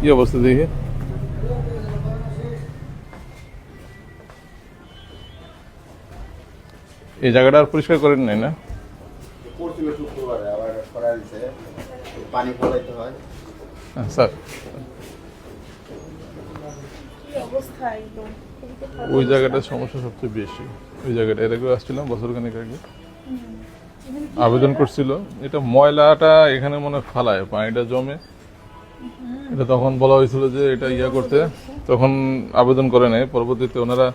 কি অবস্থা দেখি? এই জায়গাটা আর পরিষ্কার করেন নাই না? স্যার। ওই। জায়গাটার সমস্যা সবচেয়ে বেশি। ওই জায়গাটা এর আগে আসছিলাম বছর খানিক আগে আবেদন? করছিল। এটা ময়লাটা এখানে মনে হয় ফালায় পানিটা জমে। এটা তখন বলা হয়েছিল যে এটা ইয়া করতে। তখন আবেদন করে নেয়। পরবর্তীতে ওনারা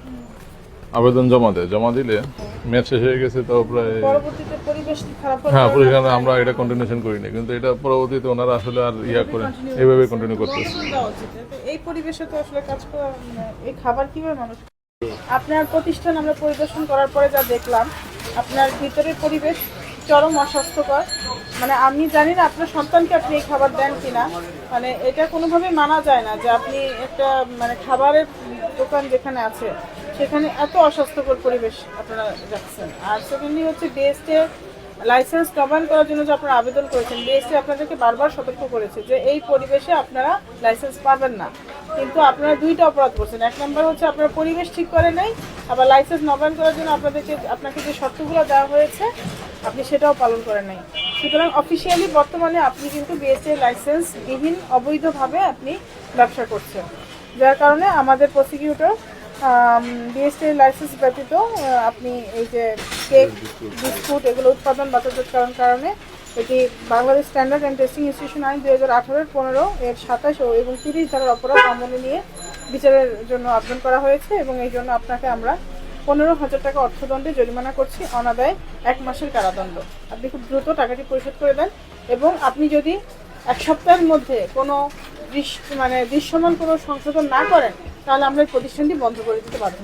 আবেদন জমা দেয়। জমা দিলে ম্যাচ শেষ হয়ে গেছে তো প্রায় হ্যাঁ আপনার আমরা এটা কন্টিনিউশন করি না কিন্তু এটা পরবর্তীতে ওনারা আসলে আর ইয়া করে এইভাবে কন্টিনিউ করতেছে। লোকজন দেওয়া উচিত। তো এই পরিবেশে তো আসলে কাজ করা মানে এই খাবার কীভাবে মানুষ আপনার প্রতিষ্ঠান আমরা পরিদর্শন করার পরে যা দেখলাম আপনার ভিতরের পরিবেশ চরম অস্বাস্থ্যকর। মানে আমি জানি না আপনার সন্তানকে আপনি এই খাবার দেন কিনা। মানে এটা কোনোভাবেই মানা যায় না যে আপনি একটা মানে খাবারের দোকান যেখানে আছে, সেখানে এত অস্বাস্থ্যকর পরিবেশ আপনারা রাখছেন। আর সেকেন্ডলি হচ্ছে বিএসটের লাইসেন্স নবায়ন করার জন্য যে আপনারা আবেদন করেছেন বিএসটি আপনাদেরকে বারবার সতর্ক করেছে যে এই পরিবেশে আপনারা লাইসেন্স পাবেন না। কিন্তু আপনারা দুইটা অপরাধ করছেন। এক নম্বর হচ্ছে আপনারা পরিবেশ ঠিক করে নেই, আবার লাইসেন্স নবায়ন করার জন্য আপনাদেরকে, আপনাকে যে শর্তগুলো দেওয়া হয়েছে, আপনি সেটাও পালন করেন নাই। সুতরাং অফিসিয়ালি বর্তমানে আপনি কিন্তু বিএসটি লাইসেন্স বিহীন অবৈধভাবে আপনি ব্যবসা করছেন। যার কারণে আমাদের প্রসিকিউটর বিএসটি লাইসেন্স ব্যতীত আপনি এই যে কেক বিস্কুট এগুলো উৎপাদন বাজারজাতকরণ কারণে এটি Bangladesh standard and testing institution আইন দুই হাজার আঠারোর পনেরো, এর সাতাশ ও এবং তিরিশ ধারার অপরাধ আমলে নিয়ে বিচারের জন্য আবেদন করা হয়েছে এবং এই জন্য আপনাকে আমরা পনেরো হাজার টাকা অর্থদণ্ডে জরিমানা করছি অনাদায় এক মাসের কারাদণ্ড। আপনি খুব দ্রুত টাকাটি পরিশোধ করে দেন এবং আপনি যদি এক সপ্তাহের মধ্যে কোনো মানে দৃশ্যমান কোনো সংশোধন না করেন, তাহলে আমরা এই প্রতিষ্ঠানটি বন্ধ করে দিতে বাধ্য